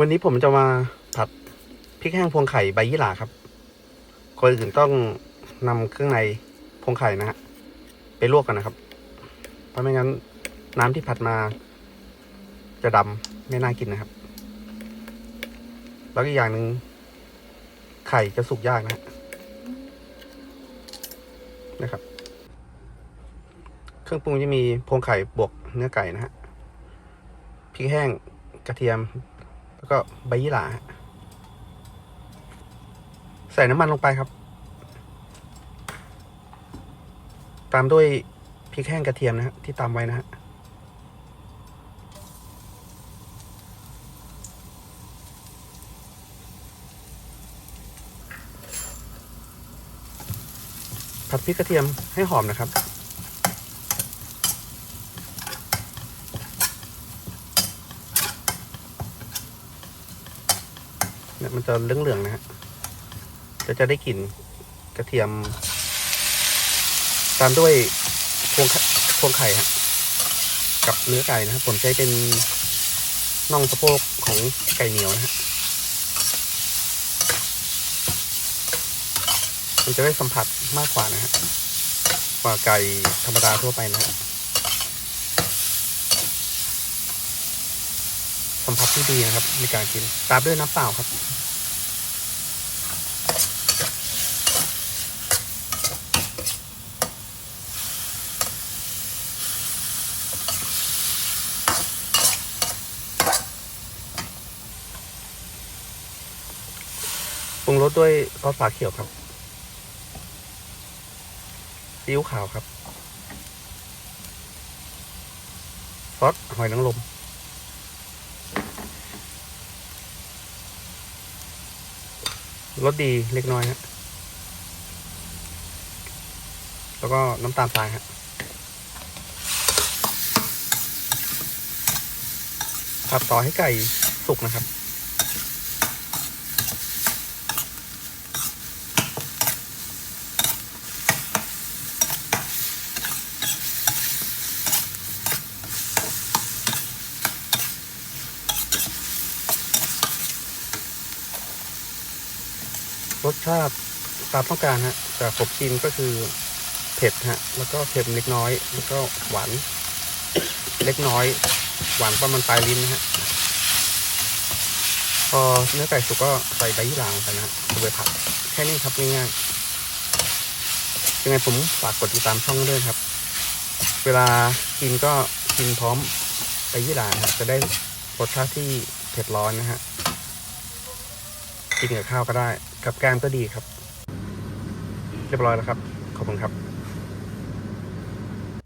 วันนี้ผมจะมาผัดพริกแห้งพวงไข่ใบยี่หร่าครับคนอื่นต้องนำเครื่องในพวงไข่นะฮะไปลวกกันนะครับ เพราะไม่งั้นน้ำที่ผัดมา จะดำไม่น่ากินนะครับ แล้วอีกอย่างหนึ่งไข่จะสุกยากนะฮะนะครับ เครื่องปรุงจะมีพวงไข่บวกเนื้อไก่นะฮะพริกแห้งกระเทียม แล้วก็ใบยี่หร่าฮะใส่น้ำมันลงไปครับ ตามด้วยพริกแห้งกระเทียมนะฮะที่ตามไว้นะฮะผัดพริกกระเทียมให้หอมนะครับ เนี่ยมันจะเหลืองๆนะฮะจะจะได้กลิ่นกระเทียม ตามด้วยพวงไข่พวงไข่ฮะกับเนื้อไก่นะครับผมใช้เป็นน่องสะโพกของไก่เหนียวนะฮะมันจะได้สัมผัสมากกว่านะฮะกว่าไก่ธรรมดาทั่วไปนะฮะ สัมผัสที่ดีนะครับ ในการกินตามด้วยน้ำเปล่าครับ ปรุงรสด้วยซอสฝาเขียวครับซีอิ๊วขาวครับซอสหอยนางรม รสดีเล็กน้อยฮะแล้วก็น้ำตาลทรายฮะผัดต่อให้ไก่สุกนะครับ รสชาติตามต้องการฮะแต่ผมกินก็คือเผ็ดฮะแล้วก็เค็มเล็กน้อย แล้วก็หวานเล็กน้อย หวานประมาณปลายลิ้นนะฮะพอเนื้อไก่สุกก็ใส่ใบยี่หร่าลงไปนะฮะเอาไปผัดแค่นี้ครับง่ายๆยังไงผมฝากกดติดตามช่องด้วยครับ เวลากินก็กินพร้อมใบยี่หร่านะจะได้รสชาติที่เผ็ดร้อนนะฮะกินกับข้าวก็ได้ กับแกล้มก็ดีครับ เรียบร้อยแล้วครับ ขอบคุณครับ